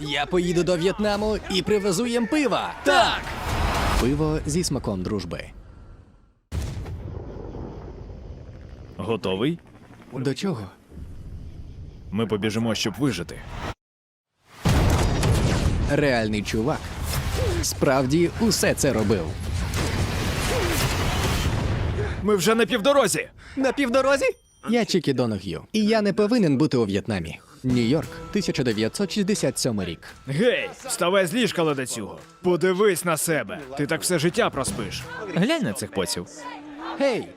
Я поїду до В'єтнаму і привезу їм пива. Так! Пиво зі смаком дружби. Готовий? До чого? Ми побіжимо, щоб вижити. Реальний чувак. Справді усе це робив. Ми вже на півдорозі. На півдорозі? Я Чікі Доног'ю. І я не повинен бути у В'єтнамі. Нью-Йорк, 1967 рік. Гей, вставай з ліжка ледацюго. Подивись на себе. Ти так все життя проспиш. Глянь на цих поців. Гей!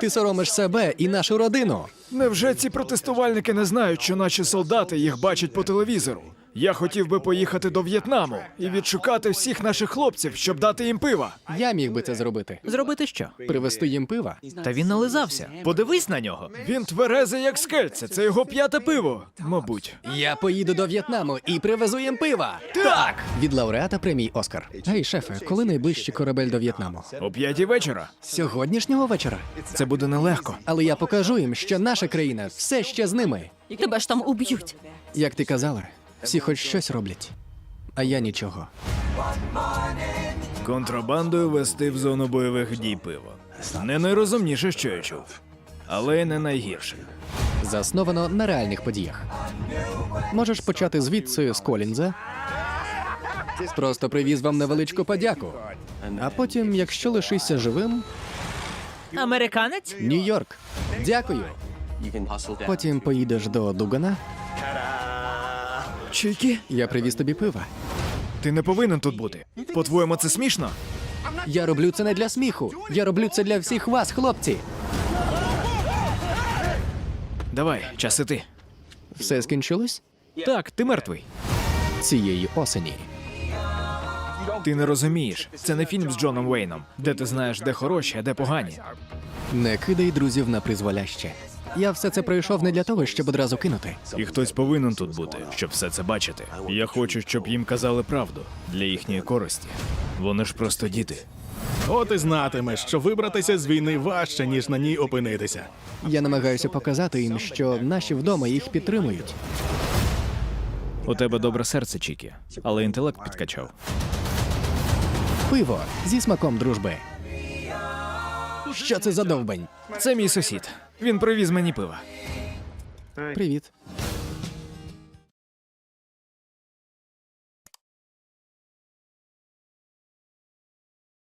Ти соромиш себе і нашу родину. Невже ці протестувальники не знають, що наші солдати їх бачать по телевізору? Я хотів би поїхати до В'єтнаму і відшукати всіх наших хлопців, щоб дати їм пива. Я міг би це зробити. Зробити що? Привезти їм пива. Та він нализався. Подивись на нього. Він тверезий, як скельце. Це його п'яте пиво. Мабуть. Я поїду до В'єтнаму і привезу їм пива. Так! Від лауреата премії Оскар. Гей, шефе, коли найближчий корабель до В'єтнаму? О п'ятій вечора. Сьогоднішнього вечора. Це буде нелегко. Але я покажу їм, що наша країна все ще з ними. Тебе ж там уб'ють. Як ти казала, всі хоч щось роблять. А я нічого. Контрабандою вести в зону бойових дій пиво. Не найрозумніше, що я чув. Але й не найгірше. Засновано на реальних подіях. Можеш почати звідси з Колінза. Просто привіз вам невеличку подяку. А потім, якщо лишишся живим, Американець? Нью-Йорк. Дякую. Потім поїдеш до Дугана. Чікі, Я привіз тобі пива. ти не повинен тут бути. По-твоєму, це смішно? Я роблю це не для сміху. Я роблю це для всіх вас, хлопці. Давай, час іти. Все скінчилось Так, ти мертвий. цієї осені. Ти не розумієш. Це не фільм з Джоном Вейном, де ти знаєш, де хороші, а де погані. Не кидай друзів на призволяще. Я все це пройшов не для того, щоб одразу кинути. І хтось повинен тут бути, щоб все це бачити. Я хочу, щоб їм казали правду для їхньої користі. Вони ж просто діти. От і знатимеш, що вибратися з війни важче, ніж на ній опинитися. Я намагаюся показати їм, що наші вдома їх підтримують. У тебе добре серце, Чікі, але інтелект підкачав. Пиво зі смаком дружби. Що це за довбень? Це мій сусід. Він привіз мені пива. Привіт.